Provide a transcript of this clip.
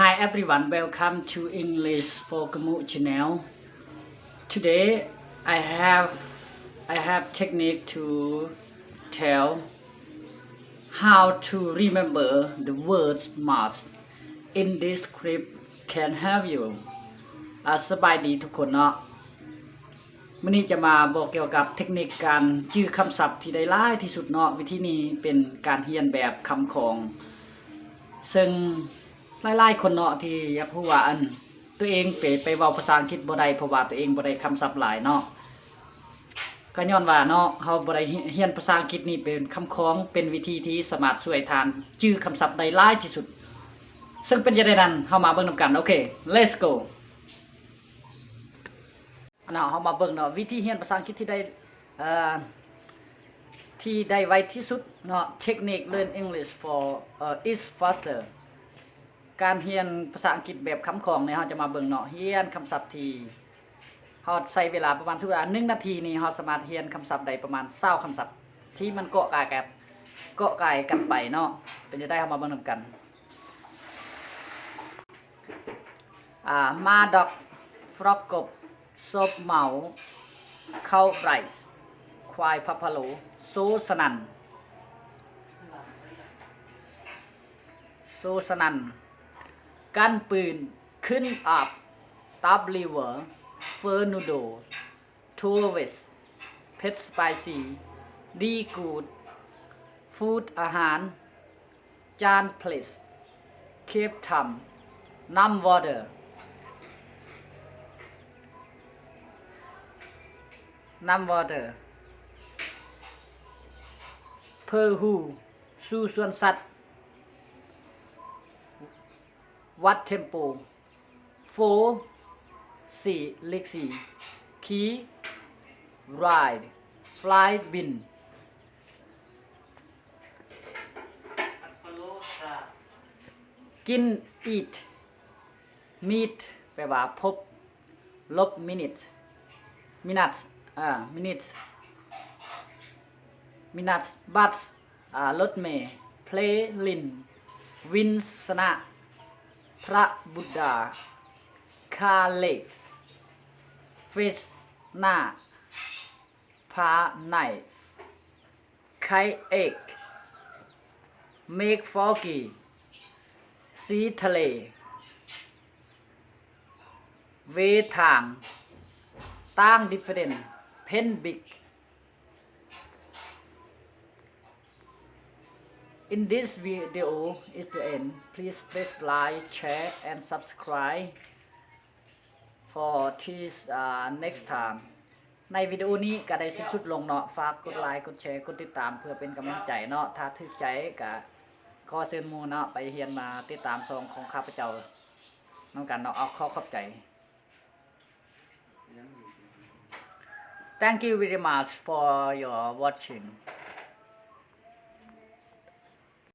Hi everyone, welcome to English for Kamu channel. Today I have I have technique to tell how to remember the words marks in this script can help you อะสบายดีทุกคนเนาะวันนี้จะมาบอกเกี่ยวกับเทคนิคการจื้อคำศัพท์ที่ได้หลายที่สุดเนาะวิธีนี้เป็นการเรียนแบบคำของ ซึ่ง หลายๆคนเนาะที่อยากรู้ว่าอัน ตัวเองไปไปเว้าภาษาอังกฤษบ่ได้เพราะว่าตัวเองบ่ได้คำศัพท์หลายเนาะก็ย้อนว่าเนาะเฮาบ่ได้เรียนภาษาอังกฤษนี่เป็นคำคล้องเป็นวิธีที่สามารถช่วยทานจื้อคำศัพท์ได้หลายที่สุด ซึ่งเป็นจังไดนั้นเฮามาเบิ่งนํกันโอเค let's go เนาะเฮามาเบิ่งเนาะวิธีเรียนภาษาอังกฤษที่ได้เอ่อที่ได้ไวที่สุดเนาะเทคนิค learn English for uh, is faster การเรียนภาษาอังกฤษแบบคำของเนี่ยเราจะมาเบิ่งเนาะเรียนคำศัพท์ที่เราใช้เวลาประมาณสักว่า1นาทีนี่เราสามารถเรียนคำศัพท์ได้ประมาณ20คำศัพท์ ที่มันเกาะกายกับเกาะกายกันไปเนาะเป็นจะได้เรามาเบิ่งนกันอ่ามาดอกฟรอกกบซบเหมาเข้าไรซ์ควายพัพะโหลโซสนันโซสนัน กันปืน ขึ้นอับตับลิเวอร์เฟอร์นูโดทัวเวสเพชสไปซีดีกูด ฟูดอาหาร จานเพลสเคปทัมน้ำวอเตอร์น้ำวอเตอร์เพอร์ฮูสู่สวนสัตว์ วัดเทมโปโฟสี่เลขสี่คีรายฟลายบินกิน eat meet แปลว่าพบ ลบ minute minutes อ่า minutes มินัสบัสอ่ารถเมย์เพลลินวินสนะ พระบุดา คาเล็กส์เฟสหน้าพาไนฟ์ไคเอกเมกฟอกีสีทะเล เวทางตั้งดิฟเฟเรนเพนบิก In this video is the end. Please press like, share, and subscribe for this uh, next time. ในวิดีโอนี้ก็ได้สิ้นสุดลงเนาะฝากกดไลค์กดแชร์กดติดตามเพื่อเป็นกำลังใจเนาะถ้าถึกใจก็ขอเชิญหมูเนาะไปเฮียนมาติดตามซองของข้าพเจ้าน้องกันเนาะเอาขอขอบใจ Thank you very much for your watching